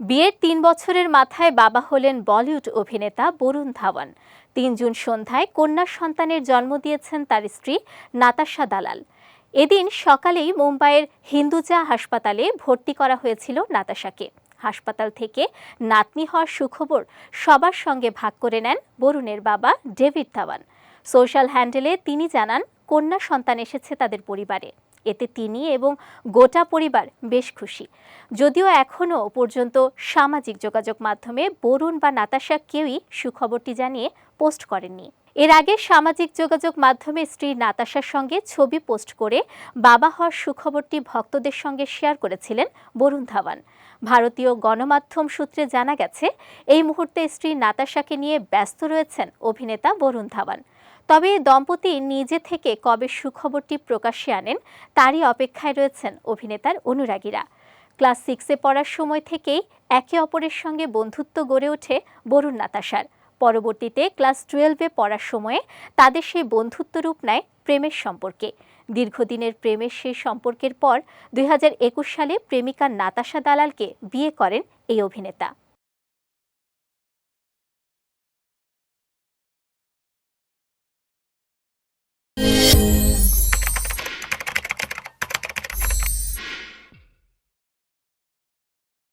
বিয়ের তিন বছরের মাথায় বাবা হলেন বলিউড অভিনেতা বরুণ ধাওয়ান। তিন জুন সন্ধ্যায় কন্যা সন্তানের জন্ম দিয়েছেন তার স্ত্রী নাতাশা দালাল। এদিন সকালেই মুম্বাইয়ের হিন্দুজা হাসপাতালে ভর্তি করা হয়েছিল নাতাশাকে। হাসপাতাল থেকে নাতনি হওয়ার সুখবর সবার সঙ্গে ভাগ করে নেন বরুণের বাবা ডেভিড ধাওয়ান। সোশ্যাল হ্যান্ডেলে তিনি জানান, কন্যা সন্তান এসেছে তাদের পরিবারে। এতে তিনি এবং গোটা পরিবার বেশ খুশি। যদিও এখনও পর্যন্ত সামাজিক যোগাযোগ মাধ্যমে বরুণ বা নাতাশা কেউই সুখবরটি জানিয়ে পোস্ট করেননি। এর আগে সামাজিক যোগাযোগ মাধ্যমে স্ত্রী নাতাশার সঙ্গে ছবি পোস্ট করে বাবা হওয়ার সুখবরটি ভক্তদের সঙ্গে শেয়ার করেছিলেন বরুণ ধাওয়ান। ভারতীয় গণমাধ্যম সূত্রে জানা গেছে, এই মুহূর্তে স্ত্রী নাতাশাকে নিয়ে ব্যস্ত রয়েছেন অভিনেতা বরুণ ধাওয়ান। তবে দম্পতি নিজে থেকে কবে সুখবরটি প্রকাশ্যে আনেন, তারই অপেক্ষায় রয়েছেন অভিনেতার অনুরাগীরা। ক্লাস সিক্সে পড়ার সময় থেকেই একে অপরের সঙ্গে বন্ধুত্ব গড়ে ওঠে বরুণ নাতাশার। পরবর্তীতে ক্লাস টুয়েলভে পড়ার সময়ে তাদের সেই বন্ধুত্ব রূপ নেয় প্রেমের সম্পর্কে। দীর্ঘদিনের প্রেমের সেই সম্পর্কের পর দুই হাজার একুশ সালে প্রেমিকা নাতাশা দালালকে বিয়ে করেন এই অভিনেতা।